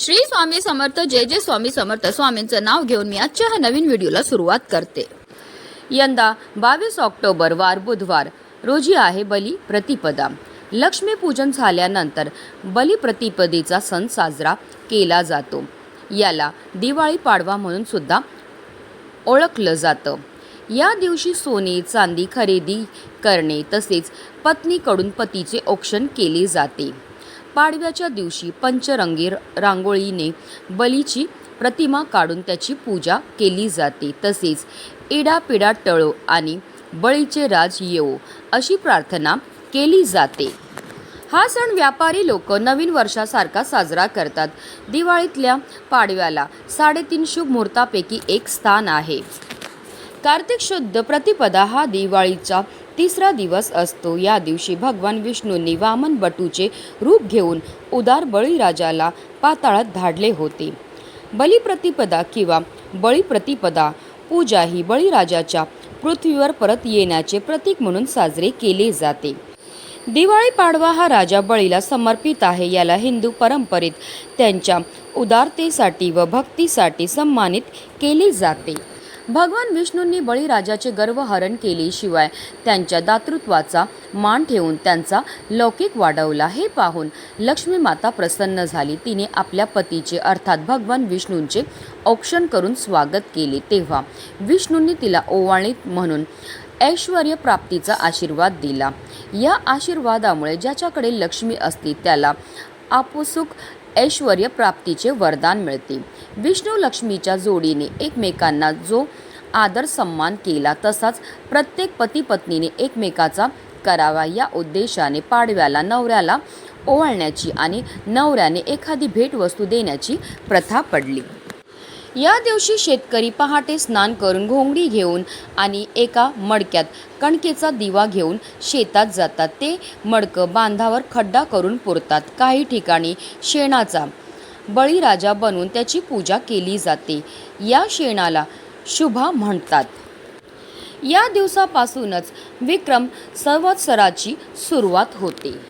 श्री स्वामी समर्थ जय जय स्वामी समर्थ. स्वामींचं नाव घेऊन मी आजच्या ह्या नवीन व्हिडिओला सुरुवात करते. यंदा बावीस ऑक्टोबर वार बुधवार. रोजी आहे बली प्रतिपदा. लक्ष्मीपूजन झाल्यानंतर बलिप्रतिपदेचा सण साजरा केला जातो. याला दिवाळी पाडवा म्हणून सुद्धा ओळखलं जातं. या दिवशी सोने चांदी खरेदी करणे तसेच पत्नीकडून पतीचे औक्षण केले जाते. पाडव्याच्या दिवशी पंचरंगी रांगोळीने बलीची प्रतिमा काढून त्याची पूजा केली जाते. तसेच इडापिडा टळो आणि बळीचे राज येवो अशी प्रार्थना केली जाते. हा सण व्यापारी लोक नवीन वर्षासारखा साजरा करतात. दिवाळीतल्या पाडव्याला साडेतीन शुभ मुहूर्तापैकी एक स्थान आहे. कार्तिक शुद्ध प्रतिपदा हा दिवाळीचा तिसरा दिवस असतो. या दिवशी भगवान विष्णूंनी वामन बटूचे रूप घेऊन उदार बळीराजाला पाताळात धाडले होते. बलिप्रतिपदा किंवा बळीप्रतिपदा पूजा ही बळीराजाच्या पृथ्वीवर परत येण्याचे प्रतीक म्हणून साजरे केले जाते. दिवाळी पाडवा हा राजा बळीला समर्पित आहे. याला हिंदू परंपरेत त्यांच्या उदारतेसाठी व भक्तीसाठी सन्मानित केले जाते. भगवान विष्णूंनी बळीराजाचे गर्वहरण हरण शिवाय त्यांच्या दातृत्वाचा मान ठेवून त्यांचा लौकिक वाढवला हे पाहून लक्ष्मी माता प्रसन्न झाली. तिने आपल्या पतीचे अर्थात भगवान विष्णूंचे औक्षण करून स्वागत केले. तेव्हा विष्णूंनी तिला ओवाणीत म्हणून ऐश्वर प्राप्तीचा आशीर्वाद दिला. या आशीर्वादामुळे ज्याच्याकडे लक्ष्मी असते त्याला आपोसुक ऐश्वर प्राप्तीचे वरदान मिळते. विष्णू लक्ष्मीच्या जोडीने एकमेकांना जो आदर सन्मान केला तसाच प्रत्येक पती पत्नीने एकमेकाचा करावा या उद्देशाने पाडव्याला नवऱ्याला ओवाळण्याची आणि नवऱ्याने एखादी भेटवस्तू देण्याची प्रथा पडली. या दिवशी शेतकरी पहाटे स्नान करून घोंगडी घेऊन आणि एका मडक्यात कणकेचा दिवा घेऊन शेतात जातात. ते मडकं बांधावर खड्डा करून पुरतात. काही ठिकाणी शेणाचा बळीराजा बनवून त्याची पूजा केली जाते. या शेणाला शुभा म्हणतात. या दिवसापासूनच विक्रम संवत्सराची सुरुवात होते.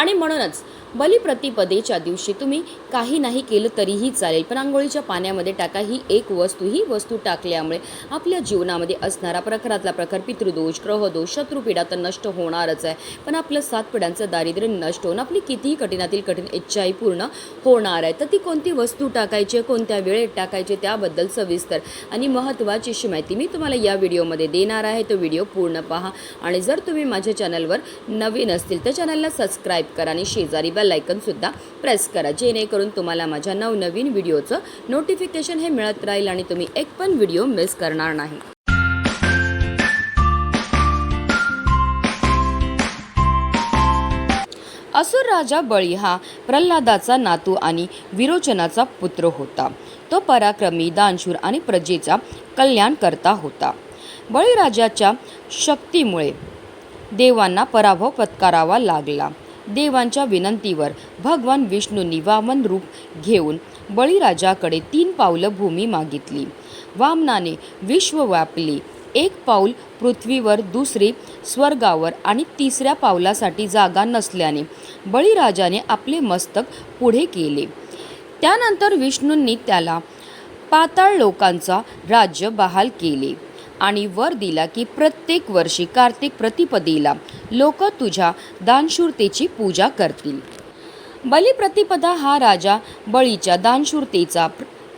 आणि म्हणूनच बलिप्रतिपदेच्या दिवशी तुम्ही काही नाही केलं तरीही चालेल. पण आंघोळीच्या पाण्यामध्ये टाका. ही एक वस्तू ही वस्तू टाकल्यामुळे आपल्या जीवनामध्ये असणारा प्रखरातला प्रखर पितृदोष ग्रहदोष शत्रुपीडा तर नष्ट होणारच आहे. पण आपलं सात पिढ्यांचं दारिद्र्य नष्ट होऊन आपली कितीही कठीणातील कठीण इच्छाही पूर्ण होणार आहे. तर ती कोणती वस्तू टाकायची कोणत्या वेळेत टाकायची त्याबद्दल सविस्तर आणि महत्त्वाची अशी माहिती मी तुम्हाला या व्हिडिओमध्ये देणार आहे. तो व्हिडिओ पूर्ण पहा. आणि जर तुम्ही माझ्या चॅनलवर नवीन असतील तर चॅनलला सबस्क्राईब करा आणि शेजारी बेल सुद्धा प्रेस करा. जेणेकरून तुम्हाला माझ्या नवनवीन व्हिडिओचं नोटिफिकेशन हे मिळत राहील आणि तुम्ही एक पण व्हिडिओ मिस करणार नाही. असुर राजा बळी हा प्रल्हादाचा नातू आणि विरोचनाचा पुत्र होता. तो पराक्रमी दानशूर आणि प्रजेचा कल्याण करता होता. बळीराजाच्या शक्तीमुळे देवांना पराभव पत्करावा लागला. देवांच्या विनंतीवर भगवान विष्णूंनी वामन रूप घेऊन बळीराजाकडे तीन पावलं भूमी मागितली. वामनाने विश्व व्यापली. एक पाऊल पृथ्वीवर दुसरे स्वर्गावर आणि तिसऱ्या पावलासाठी जागा नसल्याने बळीराजाने आपले मस्तक पुढे केले. त्यानंतर विष्णूंनी त्याला पाताळ लोकांचा राज्य बहाल केले. आणि वर दिला की प्रत्येक वर्षी कार्तिक प्रतिपदेला लोक तुझ्या दानशूरतेची पूजा करतील. बलिप्रतिपदा हा राजा बळीच्या दानशूरतेचा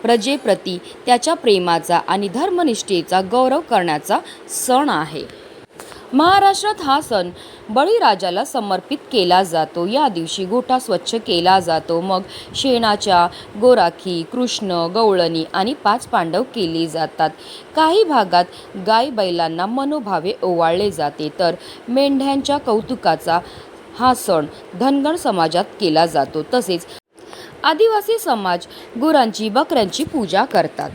प्रजेप्रती त्याच्या प्रेमाचा आणि धर्मनिष्ठेचा गौरव करण्याचा सण आहे. महाराष्ट्रात हा सण बळीराजाला समर्पित केला जातो. या दिवशी गोठा स्वच्छ केला जातो. मग शेणाच्या गोराखी कृष्ण गवळणी आणि पाच पांडव केले जातात. काही भागात गाय बैलांना मनोभावे ओवाळले जाते. तर मेंढ्यांच्या कौतुकाचा हा सण धनगर समाजात केला जातो. तसेच आदिवासी समाज गुरांची बकऱ्यांची पूजा करतात.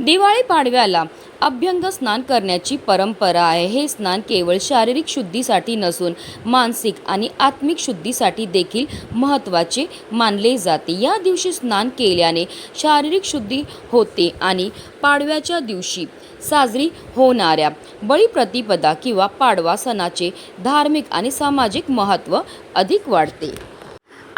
दिवाळी पाडव्याला अभ्यंग स्नान करण्याची परंपरा आहे. हे स्नान केवळ शारीरिक शुद्धीसाठी नसून मानसिक आणि आत्मिक शुद्धीसाठी देखील महत्त्वाचे मानले जाते. या दिवशी स्नान केल्याने शारीरिक शुद्धी होते आणि पाडव्याच्या दिवशी साजरी होणाऱ्या बळीप्रतिपदा किंवा पाडवा सणाचे धार्मिक आणि सामाजिक महत्त्व अधिक वाढते.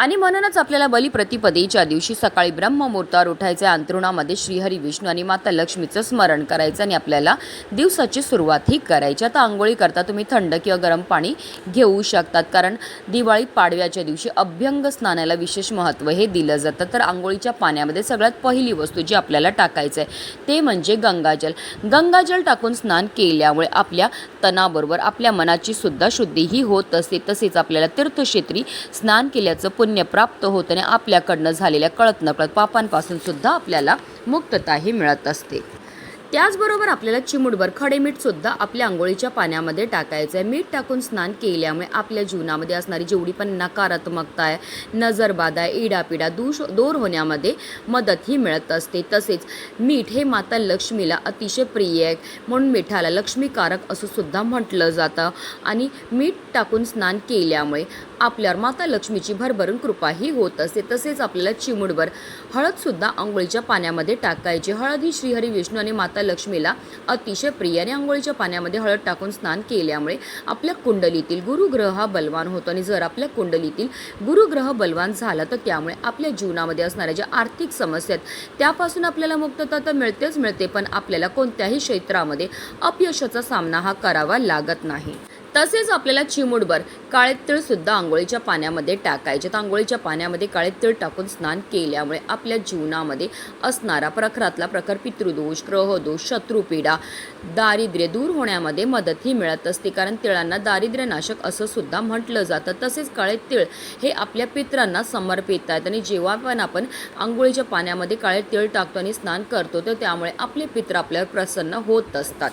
आणि म्हणूनच आपल्याला बलिप्रतिपदेच्या दिवशी सकाळी ब्रह्ममुहूर्तावर आहे अंतरुणामध्ये श्रीहरी विष्णू आणि माता लक्ष्मीचं स्मरण करायचं आणि आपल्याला दिवसाची सुरुवातही करायची. आता आंघोळी करता तुम्ही थंड किंवा गरम पाणी घेऊ शकतात. कारण दिवाळी पाडव्याच्या दिवशी अभ्यंग स्नानाला विशेष महत्त्व हे दिलं जातं. तर आंघोळीच्या पाण्यामध्ये सगळ्यात पहिली वस्तू जी आपल्याला टाकायचं आहे ते म्हणजे गंगाजल. गंगाजल टाकून स्नान केल्यामुळे आपल्या तणाबरोबर आपल्या मनाची सुद्धा शुद्धीही होत असते. तसेच आपल्याला तीर्थक्षेत्री स्नान केल्याचं पुण्य प्राप्त होतं आणि आपल्याकडनं झालेल्या कळत नकळत पापांपासून सुद्धा आपल्याला मुक्तताही मिळत असते. त्याचबरोबर आपल्याला चिमूटभर खडे मीठसुद्धा आपल्या आंघोळीच्या पाण्यामध्ये टाकायचं आहे. मीठ टाकून स्नान केल्यामुळे आपल्या जीवनामध्ये असणारी जेवढी पण नकारात्मकता आहे नजरबाधा आहे इडापिडा दूष दूर होण्यामध्ये मदत ही मिळत असते. तसेच मीठ हे माता लक्ष्मीला अतिशय प्रिय आहे. म्हणून मिठाला लक्ष्मीकारक असं सुद्धा म्हटलं जातं. आणि मीठ टाकून स्नान केल्यामुळे आपल्यावर माता लक्ष्मीची भरभरून कृपाही होत असते. तसेच आपल्याला चिमूटभर हळदसुद्धा आंघोळीच्या पाण्यामध्ये टाकायची. हळद ही श्रीहरी विष्णू आणि माता लक्ष्मीला अतिशय प्रिय आणि आंघोळीच्या पाण्यामध्ये हळद टाकून स्नान केल्यामुळे आपल्या कुंडलीतील गुरुग्रह हा बलवान होतो. आणि जर आपल्या कुंडलीतील गुरुग्रह बलवान झाला तर त्यामुळे आपल्या जीवनामध्ये असणाऱ्या ज्या आर्थिक समस्या आहेत त्यापासून आपल्याला मुक्तता तर मिळतेच मिळते पण आपल्याला कोणत्याही क्षेत्रामध्ये अपयशाचा सामना हा करावा लागत नाही. तसेच आपल्याला चिमूटभर काळे तिळसुद्धा आंघोळीच्या पाण्यामध्ये टाकायचे. तर आंघोळीच्या पाण्यामध्ये काळे तीळ टाकून स्नान केल्यामुळे आपल्या जीवनामध्ये असणारा प्रखरातला प्रखर पितृदोष ग्रहदोष शत्रुपीडा दारिद्र्य दूर होण्यामध्ये मदतही मिळत असते. कारण तिळांना दारिद्र्यनाशक असं सुद्धा म्हटलं जातं. तसेच काळे तीळ हे आपल्या पित्रांना समर्पित आहेत. आणि जेव्हा पण आपण आंघोळीच्या पाण्यामध्ये काळे तीळ टाकतो आणि स्नान करतो तर त्यामुळे आपले पित्र आपल्यावर प्रसन्न होत असतात.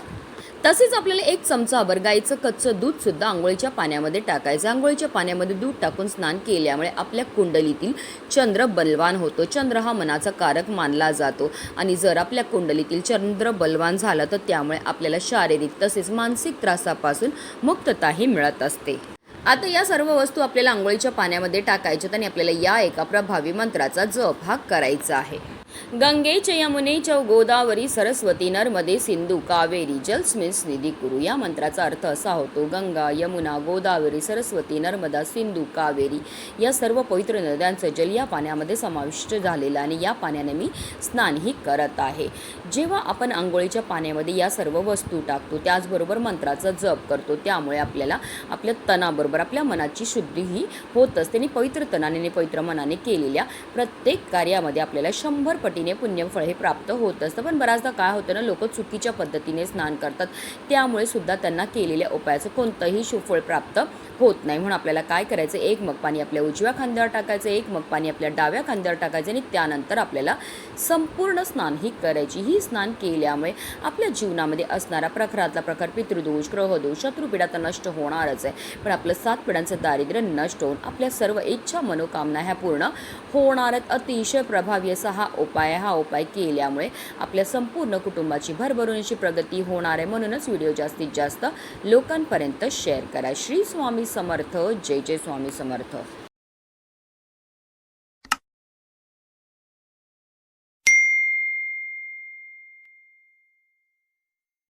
तसेच आपल्याला एक चमचाभर गाईचं कच्चं दूध सुद्धा आंघोळीच्या पाण्यामध्ये टाकायचं आंघोळीच्या पाण्यामध्ये दूध टाकून स्नान केल्यामुळे आपल्या कुंडलीतील चंद्र बलवान होतो. चंद्र हा मनाचा कारक मानला जातो. आणि जर आपल्या कुंडलीतील चंद्र बलवान झाला तर त्यामुळे आपल्याला शारीरिक तसेच मानसिक त्रासापासून मुक्तताही मिळत असते. आता या सर्व वस्तू आपल्याला आंघोळीच्या पाण्यामध्ये टाकायच्यात आणि आपल्याला या एका प्रभावी मंत्राचा जप हा करायचा आहे. गंगेच यमुनेच यमुने च गोदावरी सरस्वती नर्मदे सिंधू कावेरी जलस्मिन्स निधी कुरु. या मंत्राचा अर्थ असा होतो गंगा यमुना गोदावरी सरस्वती नर्मदा सिंधू कावेरी या सर्व पवित्र नद्यांचं जल या पाण्यामध्ये समाविष्ट झालेलं आणि या पाण्याने मी स्नानही करत आहे. जेव्हा आपण आंघोळीच्या पाण्यामध्ये या सर्व वस्तू टाकतो त्याचबरोबर मंत्राचा जप करतो त्यामुळे आपल्याला आपल्या तणाबरोबर आपल्या मनाची शुद्धीही होत असते. आणि पवित्र तनाने आणि पवित्र मनाने केलेल्या प्रत्येक कार्यामध्ये आपल्याला शंभर पटीने पुण्यफळ हे प्राप्त होत असतं. पण बऱ्याचदा काय होतं ना लोक चुकीच्या पद्धतीने स्नान करतात. त्यामुळे सुद्धा त्यांना केलेल्या उपायाचं कोणतंही सुफळ प्राप्त होत नाही. म्हणून आपल्याला काय करायचं? एक मग पाणी आपल्या उजव्या खांद्यावर टाकायचं एक मग पाणी आपल्या डाव्या खांद्यावर टाकायचं आणि त्यानंतर आपल्याला संपूर्ण स्नान ही करायची. ही स्नान केल्यामुळे आपल्या जीवनामध्ये असणारा प्रखरातला प्रखर पितृदोष ग्रहदोष शत्रुपिढा तर नष्ट होणारच आहे. पण आपलं सात पिढ्यांचं दारिद्र्य नष्ट होऊन आपल्या सर्व इच्छा मनोकामना ह्या पूर्ण होणार आहेत अतिशय प्रभावी असा हा उपाय हा उपाय केल्यामुळे आपल्या संपूर्ण कुटुंबाची भरभरून अशी प्रगती होणार आहे म्हणूनच व्हिडिओ जास्तीत जास्त लोकांपर्यंत शेअर करा. श्री स्वामी समर्थ. जय जय स्वामी समर्थ.